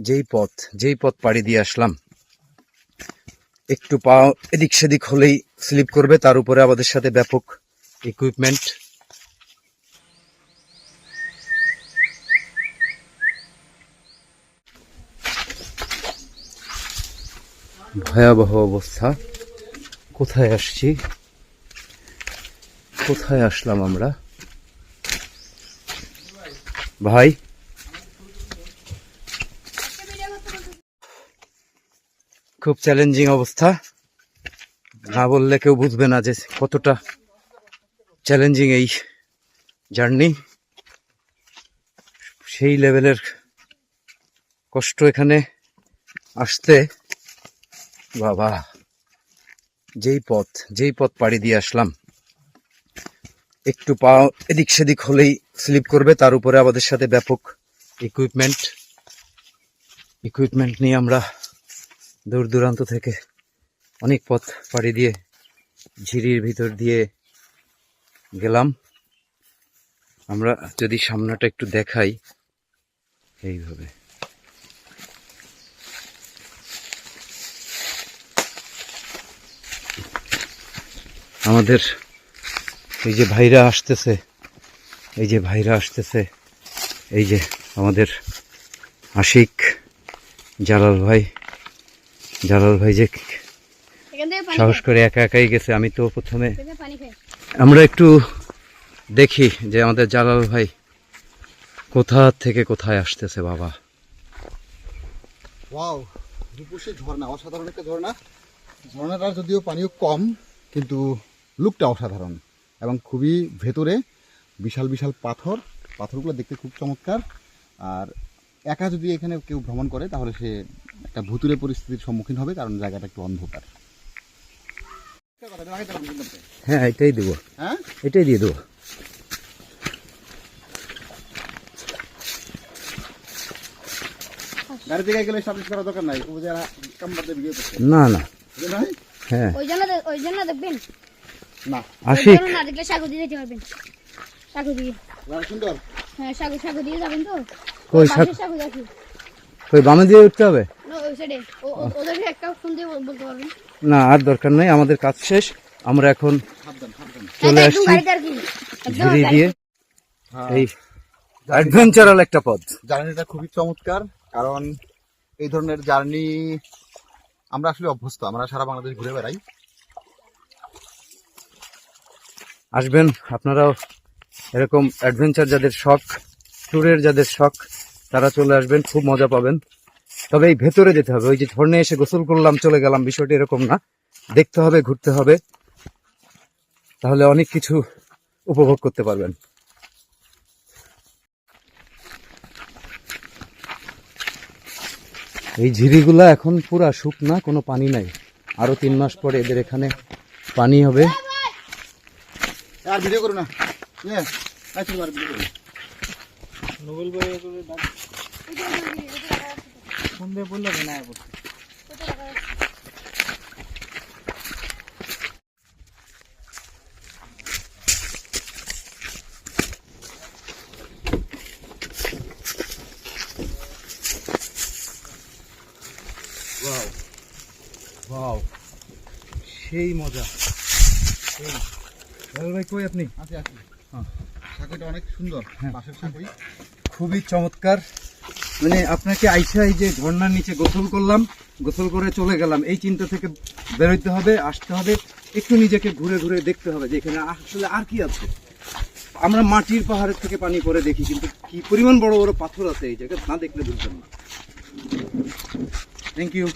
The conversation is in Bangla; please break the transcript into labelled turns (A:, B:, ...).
A: যেই পথ যেই পথ পাড়ি দিয়ে আসলাম, একটু পা এদিক সেদিক হলেই স্লিপ করবে, তার উপরে আমাদের সাথে ব্যাপক ইকুইপমেন্ট ভয়াবহ অবস্থা। কোথায় আসছি? কোথায় আসলাম আমরা? ভাই খুব চ্যালেঞ্জিং অবস্থা। না বললে কেউ বুঝবে না যে কতটা চ্যালেঞ্জিং এই জার্নি সেই লেভেলের কষ্ট এখানে আসতে, বাবা, যেই পথ যেই পথ পাড়ি দিয়ে আসলাম। একটু পা এদিক সেদিক হলেই স্লিপ করবে, তার উপরে আমাদের সাথে ব্যাপক ইকুইপমেন্ট ইকুইপমেন্ট নিয়ে আমরা দূর দূরান্ত থেকে অনেক পথ পাড়ি দিয়ে, ঝিরির ভিতর দিয়ে গেলাম। আমরা যদি সামনাটা একটু দেখাই, এইভাবে। আমাদের এই যে ভাইরা আসতেছে, এই যে ভাইরা আসতেছে, এই যে আমাদের আশিক জালাল ভাই। জালাল ভাই যে
B: এখান থেকে পানি
A: সাহস করে একা একাই গেছে আমি তো প্রথমে আমরা একটু দেখি যে আমাদের জালাল ভাই কোথা থেকে কোথায় আসতেছে বাবা।
C: ওয়াও রূপসী ঝর্ণা অসাধারণ একটা ঝর্ণা। ঝর্ণাটার যদিও পানিও কম কিন্তু লুকটা অসাধারণ এবং খুবই ভেতরে বিশাল বিশাল পাথর। পাথরগুলো দেখতে খুব চমৎকার। আর একা যদি এখানে কেউ ভ্রমণ করে তাহলে সে একটা ভুতুরে পরিস্থিতির সম্মুখীন হবে কারণ জায়গাটা একটু অন্ধকার।
A: হ্যাঁ এটাই দেবো।
C: হ্যাঁ?
A: এটাই দিয়ে দেবো।
C: গাড়ি গেলে সার্ভিস করার দরকার নাই ও যারা কাম্বারদের ভিডিও করছে।
A: না না। হ্যাঁ।
B: ওই জন্য ওই জন্য দেখবেন?
C: না।
A: আশিক
B: না দেখলে সাগু দিয়ে যেতে পারবেন। সাগু দিয়ে।
C: সুন্দর?
B: হ্যাঁ সাগু সাগু দিয়ে যাবেন তো?
A: কই
B: পাশের সাগু?
A: কই বামে দিয়ে উঠতে হবে?
B: না পারবেন?
A: না আর দরকার নেই আমাদের কাজ শেষ। আমরা এখন চলে
B: হ্যাঁ,
A: আসছি।
B: গাড়ি-
A: দিয়ে। এই অ্যাডভেঞ্চারাল একটা পথ।
C: জার্নিটা খুবই চমৎকার কারণ এই ধরনের জার্নি আমরা আসলে অভ্যস্ত আমরা সারা বাংলাদেশ ঘুরে বেড়াই।
A: আসবেন আপনারাও এরকম অ্যাডভেঞ্চার যাদের শখ ট্যুরের যাদের শখ তারা চলে আসবেন খুব মজা পাবেন। তবে এই ভেতরে যেতে হবে ওই যে ঝর্ণে এসে গোসল করলাম চলে গেলাম বিষয়টি এরকম না দেখতে হবে ঘুরতে হবে তাহলে অনেক কিছু উপভোগ করতে পারবেন এই ঝিরিগুলা এখন পুরা শুকনা কোনো পানি নাই আরও তিন মাস পরে এদের এখানে পানি হবে
C: আর ভিডিও করো না ইয়ে তুমি আর ভিডিও করো
A: সেই মজা। ভাই কই আপনি?
C: আচ্ছা আচ্ছা অনেক সুন্দর।
A: হ্যাঁ। খুবই চমৎকার। মানে আপনাকে আইসা এই যে ঝর্ণার নিচে গোসল করলাম গোসল করে চলে গেলাম। এই চিন্তা থেকে বেরোতে হবে আসতে হবে। একটু নিজেকে ঘুরে ঘুরে দেখতে হবে যে এখানে আসলে আর কি আছে। আমরা মাটির পাহাড়ের থেকে পানি পরে দেখি কিন্তু কি পরিমাণ বড় বড় পাথর আছে এই জায়গায় না দেখলে বুঝবেন না। Thank you